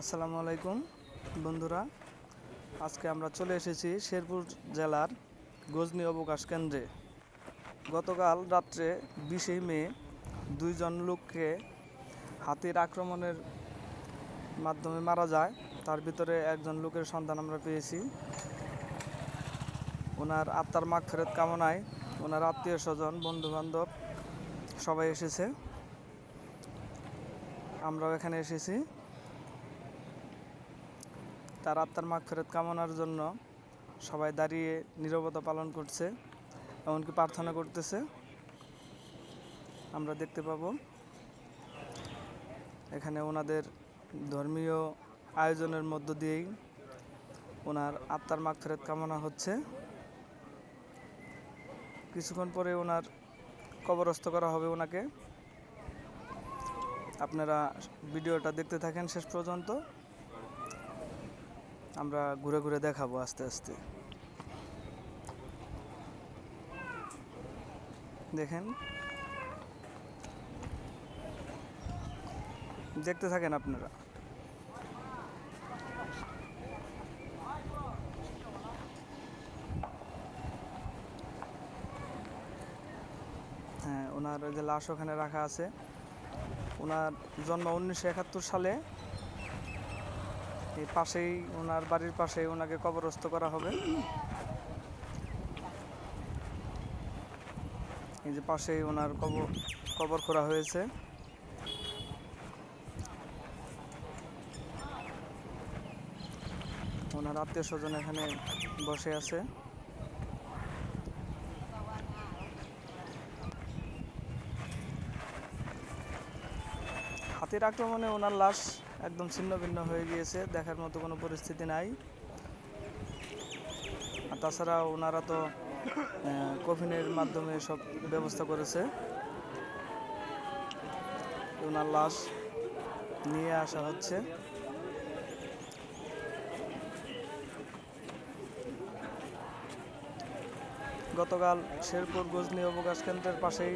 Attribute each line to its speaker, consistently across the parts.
Speaker 1: আসসালামু আলাইকুম, বন্ধুরা। আজকে আমরা চলে এসেছি শেরপুর জেলার গজনি অবকাশ কেন্দ্রে। গতকাল রাত্রে বিশে মে দুইজন লোককে হাতির আক্রমণের মাধ্যমে মারা যায়। তার ভিতরে একজন লোকের সন্ধান আমরা পেয়েছি। ওনার আত্মার মাগ ফেরত কামনায় ওনার আত্মীয় স্বজন বন্ধু বান্ধব সবাই এসেছে। আমরাও এখানে এসেছি। তার আত্মার মাগ ফেরত কামনার জন্য সবাই দাঁড়িয়ে নীরবতা পালন করছে, এমনকি প্রার্থনা করতেছে। আমরা দেখতে পাবো। এখানে ওনাদের ধর্মীয় আয়োজনের মধ্য দিয়েই ওনার আত্মার মাগ ফেরত কামনা হচ্ছে। কিছুক্ষণ পরে ওনার কবরস্থ করা হবে ওনাকে। আপনারা ভিডিওটা দেখতে থাকেন শেষ পর্যন্ত। আমরা ঘুরে ঘুরে দেখাবো আস্তে আস্তে। দেখেন। দেখতে থাকেন আপনারা। হ্যাঁ ওনার যে লাশ ওখানে রাখা আছে। ওনার জন্ম উনিশশো একাত্তর সালে এই পাশেই, ওনার বাড়ির পাশেই ওনাকে কবরস্থ করা হবে। এই যে পাশেই ওনার কবর কবর করা হয়েছে। ওনার আত্মীয় স্বজন এখানে বসে আছে। হাতির আক্রমণে ওনার লাশ একদম ছিন্ন ভিন্ন হয়ে গিয়েছে, দেখার মতো কোনো পরিস্থিতি নাই। আর তাছাড়া ওনারা তো কফিনের মাধ্যমে সব ব্যবস্থা করেছে। ওনার লাশ নিয়ে আসা হচ্ছে। গতকাল শেরপুর গজনি অবকাশ কেন্দ্রের পাশেই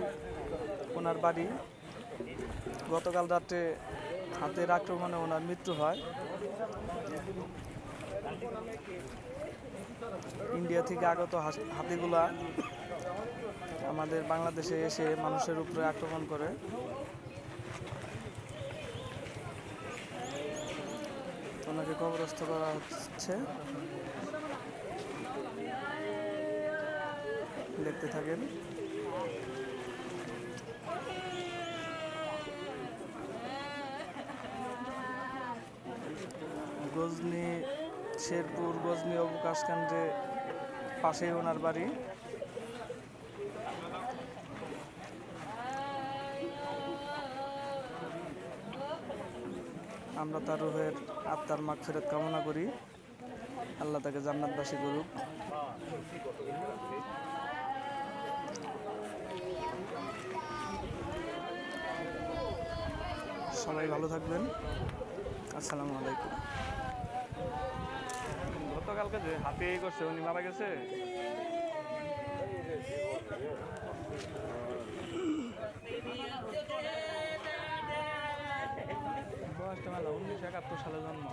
Speaker 1: ওনার বাড়ি। গতকাল রাত্রে হাতের আক্রমণে ওনার মৃত্যু হয়। ইন্ডিয়া থেকে আগত হাতিগুলা আমাদের বাংলাদেশে এসে মানুষের উপরে আক্রমণ করে। ওনাকে কবরস্থ করা হচ্ছে। দেখতে থাকেন। গজনি, শেরপুর গজনি অবকাশ কেন্দ্রে পাশেই ওনার বাড়ি। আমরা তার রুহের আত্মার মাগ ফেরত কামনা করি। আল্লাহ তাকে জান্নাতবাসী করুক। সবাই ভালো থাকবেন। আসসালামু আলাইকুম।
Speaker 2: গতকালকে যে হাতে করছে উনি মারা গেছে।
Speaker 1: বয়সটা মেলা উনিশশো একাত্তর সালে জন্ম।